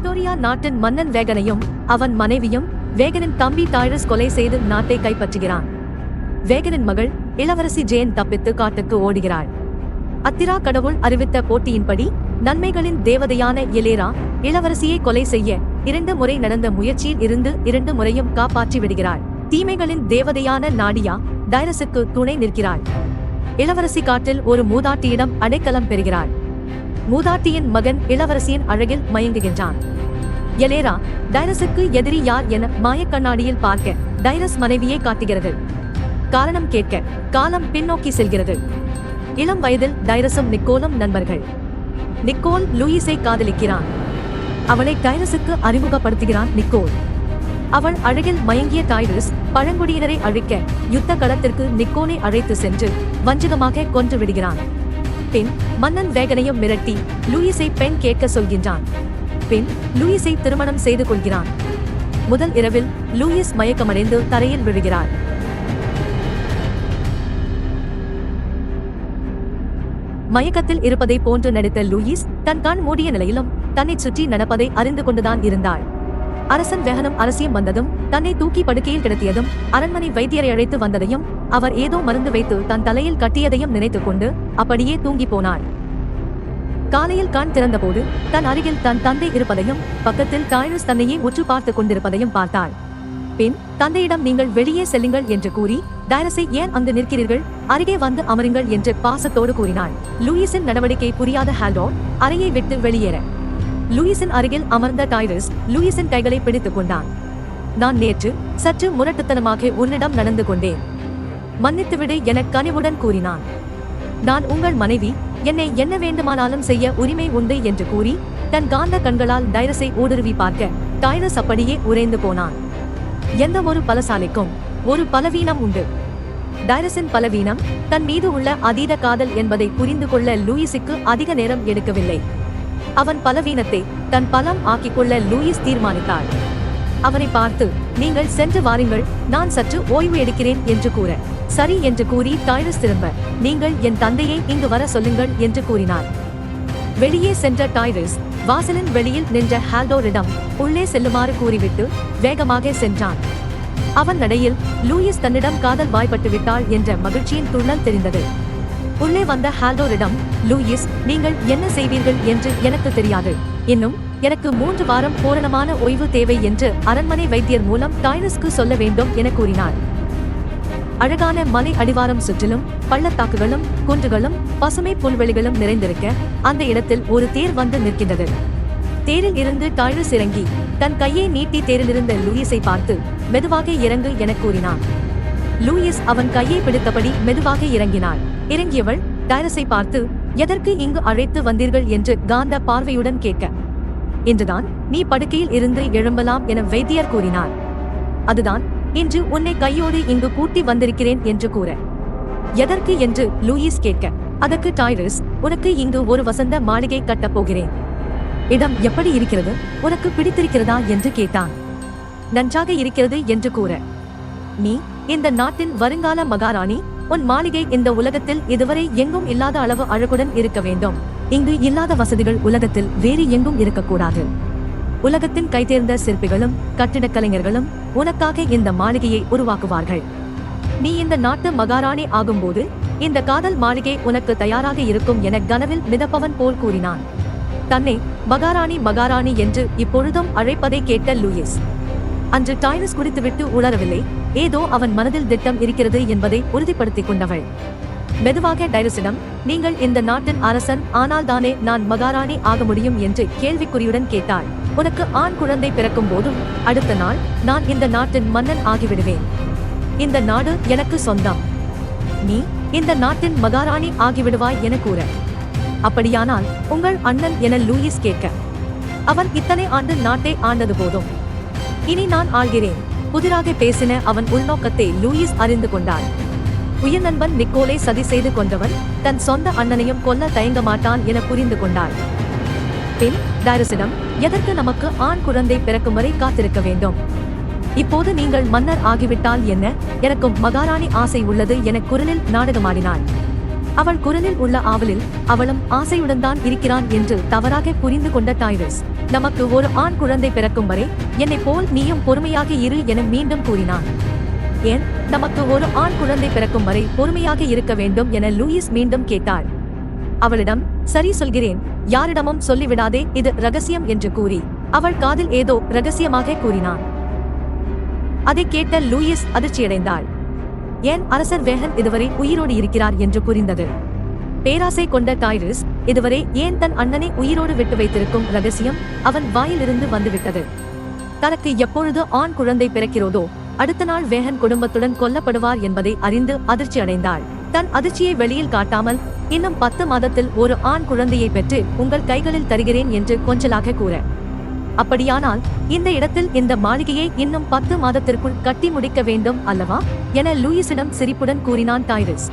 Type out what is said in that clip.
Victoria நாட்டின் மன்னன் வேகனையும் அவன் மனைவியும் வேகனின் தம்பி டைரஸ் கொலை செய்து நாட்டை கைப்பற்றுகிறான். வேகனின் மகள் இளவரசி ஜேன் தப்பித்து காட்டுக்கு ஓடுகிறாள். அத்திரா கடவுள் அறிவித்த போட்டியின்படி நன்மைகளின் தேவதையான எலேரா இளவரசியை கொலை செய்ய இரண்டு முறை நடந்த முயற்சியில் இருந்து இரண்டு முறையும் காப்பாற்றி விடுகிறாள். தீமைகளின் தேவதையான நாடியா டைரஸுக்கு துணை நிற்கிறாள். இளவரசி காட்டில் ஒரு மூதாட்டியிடம் அடைக்கலம் பெறுகிறாள். மூதாட்டியின் மகன் இளவரசியின் அழகில் மயங்குகின்றான். எலேரா டைரஸுக்கு எதிரி யார் என மாயக் கண்ணாடியில் பார்க்க டைரஸ் மனைவியை காட்டுகிறது. காரணம் கேட்க காலம் பின்னோக்கி செல்கிறது. இளம் வயதில் டைரஸும் நிக்கோலும் நண்பர்கள். நிக்கோல் லூயிஸை காதலிக்கிறான். அவளை டைரஸுக்கு அறிமுகப்படுத்துகிறான் நிக்கோல். அவள் அழகில் மயங்கிய டைரஸ் பழங்குடியினரை அழிக்க யுத்த களத்திற்கு நிக்கோலை அழைத்து சென்று வஞ்சகமாக கொன்று விடுகிறான். பின் மன்னன் வேகனையும் மிரட்டி லூயிஸை பெண் கேட்க சொல்கின்றான். பின் லூயிஸை திருமணம் செய்து கொள்கிறான். முதல் இரவில் லூயிஸ் மயக்கமடைந்து தரையில் விழுகிறார். மயக்கத்தில் இருப்பதை போன்று நடித்த லூயிஸ் தன் கண் மூடிய நிலையிலும் தன்னைச் சுற்றி நடப்பதை அறிந்து கொண்டுதான் இருந்தாள். அரசன் வேகனம் அரசியம் வந்ததும் தன்னை தூக்கி படுக்கையில் கிடத்தியதும் அரண்மனை வைத்தியரை அழைத்து வந்ததையும் அவர் ஏதோ மருந்து வைத்து தன் தலையில் கட்டியதையும் நினைத்துக் கொண்டு அப்படியே தூங்கி போனார். காலையில் கண் திறந்தபோது தன் அருகில் தன் தந்தை இருப்பதையும் பக்கத்தில் டைரஸ் தன்னையே உற்று பார்த்துக் கொண்டிருப்பதையும் பார்த்தாள். பின் தந்தையிடம் நீங்கள் வெளியே செல்லுங்கள் என்று கூறி டைரஸை ஏன் அங்கு நிற்கிறீர்கள்? அருகே வந்து அமருங்கள் என்று பாசத்தோடு கூறினாள். லூயிஸின் நடவடிக்கை புரியாத ஹால்டோ அறையை விட்டு வெளியேற லூயிஸின் அருகில் அமர்ந்த டைரஸ் லூயிஸின் கைகளை பிடித்துக் கொண்டான். நான் நேற்று சற்று முரட்டுத்தனமாக உன்னிடம் நடந்து கொண்டேன். மன்னித்துவிடு என கனிவுடன் கூறினான். நான் உங்கள் மனைவி என்னை என்ன வேண்டுமானாலும் செய்ய உரிமை உண்டு என்று கூறி தன் காந்த கண்களால் டைரஸை ஊடுருவி பார்க்க டைரஸ் அப்படியே உறைந்து போனான். எந்த ஒரு பலசாலைக்கும் ஒரு பலவீனம் உண்டு. டைரஸின் பலவீனம் தன் மீது உள்ள அதீத காதல் என்பதை புரிந்து கொள்ள லூயிஸுக்கு அதிக நேரம் எடுக்கவில்லை. அவன் பலவீனத்தை தன் பலம் ஆக்கிக் கொள்ள லூயிஸ் தீர்மானித்தாள். அவனை பார்த்து நீங்கள் சென்று வாருங்கள் நான் சற்று ஓய்வு எடுக்கிறேன் என்று கூற. சரி என்று கூறி டைரஸ் திரும்ப. நீங்கள் என் தந்தையை இங்கு வர சொல்லுங்கள் என்று கூறினார் வெளியே சென்ற டைரஸ் வாசலின் வெளியில் நின்ற ஹால்டோரிடம் உள்ளே செல்லுமாறு கூறிவிட்டு வேகமாக சென்றான். அவன் நடையில் லூயிஸ் தன்னிடம் காதல் வாய்ப்பட்டு விட்டாள் என்ற மகிழ்ச்சியின் துள்ளல் தெரிந்தது. உள்ளே வந்த ஹால்டோரிடம் லூயிஸ் நீங்கள் என்ன செய்வீர்கள் என்று எனக்கு தெரியாது. இன்னும் எனக்கு மூன்று வாரம் பூரணமான ஓய்வு தேவை என்று அரண்மனை வைத்தியர் மூலம் டாய்னஸ்க்கு சொல்ல வேண்டும் என கூறினார். அழகான மலை அடிவாரம் சுற்றிலும் பள்ளத்தாக்குகளும் குன்றுகளும் பசுமை புல்வெளிகளும் நிறைந்திருக்க அந்த இடத்தில் ஒரு தேர் வந்து நிற்கின்றது. தேரில் இருந்து டாய்லஸ் இறங்கி தன் கையை நீட்டி தேரிலிருந்த லூயிஸை பார்த்து மெதுவாக இறங்கு என கூறினான். லூயிஸ் அவன் கையை பிடித்தபடி மெதுவாக இறங்கினாள். இறங்கியவள் டைரஸை பார்த்து எதற்கு இங்கு அழைத்து வந்தீர்கள் என்று காந்த பார்வையுடன் கேட்க இன்றுதான் நீ படுக்கையில் இருந்து எழும்பலாம் என வைத்தியர் கூறினார். அதுதான் இன்று உன்னை கையோடு இங்கு கூட்டி வந்திருக்கிறேன் என்று கூற எதற்கு? என்று லூயிஸ் கேட்க அதற்கு டைரஸ் உனக்கு இங்கு ஒரு வசந்த மாளிகை கட்டப் போகிறேன். இடம் எப்படி இருக்கிறது? உனக்கு பிடித்திருக்கிறதா? என்று கேட்டான். நன்றாக இருக்கிறது என்று கூற நீ இந்த நாட்டின் வருங்கால மகாராணி உன் மாளிகை இந்த உலகத்தில் இதுவரை எங்கும் இல்லாத அளவு அழகுடன் இருக்க வேண்டும். இங்கு இல்லாத வசதிகள் உலகத்தில் வேறு எங்கும் இருக்கக்கூடாது. உலகத்தின் கைதேர்ந்த சிற்பிகளும் கட்டிடக் கலைஞர்களும் உனக்காக இந்த மாளிகையை உருவாக்குவார்கள். நீ இந்த நாட்டு மகாராணி ஆகும்போது இந்த காதல் மாளிகை உனக்கு தயாராக இருக்கும் என கனவில் மிதப்பவன் போல் கூறினான். தன்னை மகாராணி மகாராணி என்று இப்பொழுதும் அழைப்பதை கேட்ட லூயிஸ் அன்று டைரஸ் குடித்துவிட்டு உளரவில்லை ஏதோ அவன் மனதில் திட்டம் இருக்கிறது என்பதை உறுதிப்படுத்திக் கொண்டவள். மெதுவாக டைரஸிடம் நீங்கள் இந்த நாட்டின் அரசன் ஆனால் தானே நான் மகாராணி ஆக முடியும் என்று கேள்விக்குறியுடன் கேட்டாள். உனக்கு ஆண் குழந்தை பிறக்கும் போதும் அடுத்த நாள் நான் இந்த நாட்டின் மன்னன் ஆகிவிடுவேன். இந்த நாடு எனக்கு சொந்தம். நீ இந்த நாட்டின் மகாராணி ஆகிவிடுவாய் என கூற. அப்படியானால் உங்கள் அண்ணன் என லூயிஸ் கேட்க. அவன் இத்தனை ஆண்டு நாட்டை ஆண்டது போதும். இனி நான் ஆள்கிறேன். புதிராக பேசின அவன் உள்நோக்கத்தை லூயிஸ் அறிந்து கொண்டான். உயிர் நண்பன் நிக்கோலை சதி செய்து கொண்டவன் தன் சொந்த அண்ணனையும் கொல்ல தயங்க மாட்டான் என புரிந்து கொண்டாள் பின் டாரிசிடம் எதற்கு நமக்கு ஆண் குழந்தை பிறக்கும் வரை காத்திருக்க வேண்டும்? இப்போது நீங்கள் மன்னர் ஆகிவிட்டால் என்ன? எனக்கும் மகாராணி ஆசை உள்ளது என குரலில் நாடகமாடினாள் அவள் குரலில் உள்ள ஆவலில் அவளும் ஆசையுடன் தான் இருக்கிறான் என்று தவறாக புரிந்து கொண்ட டைரஸ் நமக்கு ஒரு ஆண் குழந்தை பிறக்கும் வரை என்னை போல் நீயும் பொறுமையாக இரு என மீண்டும் கூறினான். ஏன்? நமக்கு ஒரு ஆண் குழந்தை பிறக்கும் வரை பொறுமையாக இருக்க வேண்டும் என லூயிஸ் மீண்டும் கேட்டாள். அவளிடம் சரி சொல்கிறேன் யாரிடமும் சொல்லிவிடாதே இது ரகசியம் என்று கூறி அவள் காதில் ஏதோ ரகசியமாக கூறினான். அதை கேட்ட லூயிஸ் அதிர்ச்சியடைந்தாள். ஏன் அரசர் வேகன் இதுவரை உயிரோடு இருக்கிறார் என்று புரிந்தது பேராசை கொண்ட டைரிஸ் இதுவரை ஏன் தன் அண்ணனை உயிரோடு விட்டு வைத்திருக்கும் ரகசியம் அவன் வாயிலிருந்து வந்துவிட்டது. தனக்கு எப்பொழுது ஆண் குழந்தை பிறக்கிறதோ அடுத்த நாள் வேகன் குடும்பத்துடன் கொல்லப்படுவார் என்பதை அறிந்து அதிர்ச்சி அடைந்தாள். தன் அதிர்ச்சியை வெளியில் காட்டாமல் இன்னும் பத்து மாதத்தில் ஒரு ஆண் குழந்தையை பெற்று உங்கள் கைகளில் தருகிறேன் என்று கொஞ்சலாக கூற. அப்படியானால் இந்த இடத்தில் இந்த மாளிகையை இன்னும் பத்து மாதத்திற்குள் கட்டி முடிக்க வேண்டும் அல்லவா? என லூயிஸிடம் சிரிப்புடன் கூறினான் டைரிஸ்.